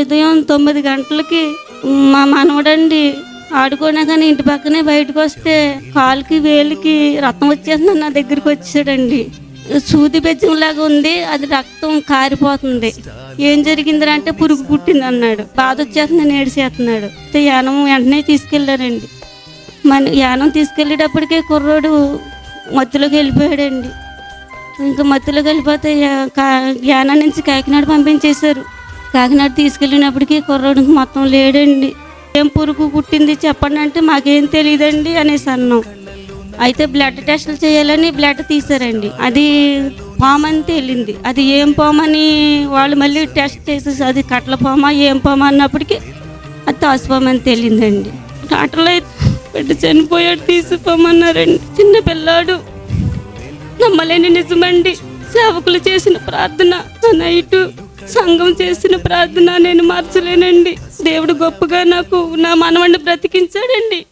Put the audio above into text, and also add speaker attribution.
Speaker 1: ఉదయం తొమ్మిది గంటలకి మా మనవడండి ఆడుకోనే కానీ ఇంటి పక్కనే బయటకు వస్తే కాలుకి వేలికి రక్తం వచ్చేస్తుంది నా దగ్గరికి వచ్చాడండి. సూది బెజ్జంలాగా ఉంది అది రక్తం కారిపోతుంది. ఏం జరిగిందిరా అంటే పురుగు పుట్టింది అన్నాడు. బాధ వచ్చేస్తుంది ఏడిసేస్తున్నాడు యానం వెంటనే తీసుకెళ్ళారండి. మన యానం తీసుకెళ్ళేటప్పటికే కుర్రోడు మత్తులోకి వెళ్ళిపోయాడండి. ఇంకా మత్తులోకి వెళ్ళిపోతే కా- యానం నుంచి కాకినాడ పంపించేశారు. కాకినాడ తీసుకెళ్ళినప్పటికీ కుర్రోడికి మొత్తం లేడండి. ఏం పురుగు పుట్టింది చెప్పండి అంటే మాకేం తెలియదండి అనేసి అన్నాం. అయితే బ్లడ్ టెస్టులు చేయాలని బ్లడ్ తీసారండి. అది పాము అని తేలింది. అది ఏం పోమని వాళ్ళు మళ్ళీ టెస్ట్ చేసేసి అది కట్ల పామా ఏం పామా అన్నప్పటికీ అది తాసుపాము అని తేలిందండి. డాక్టర్లు అయితే బిడ్డ చనిపోయాడు తీసిపోమన్నారండి చిన్న పిల్లాడు. నమ్మలేని నిజమండి. సేవకులు చేసిన ప్రార్థన నైటు సంఘం చేసిన ప్రార్థన నేను మార్చలేనండి. దేవుడు గొప్పగా నాకు నా మనవండి బ్రతికించాడండి.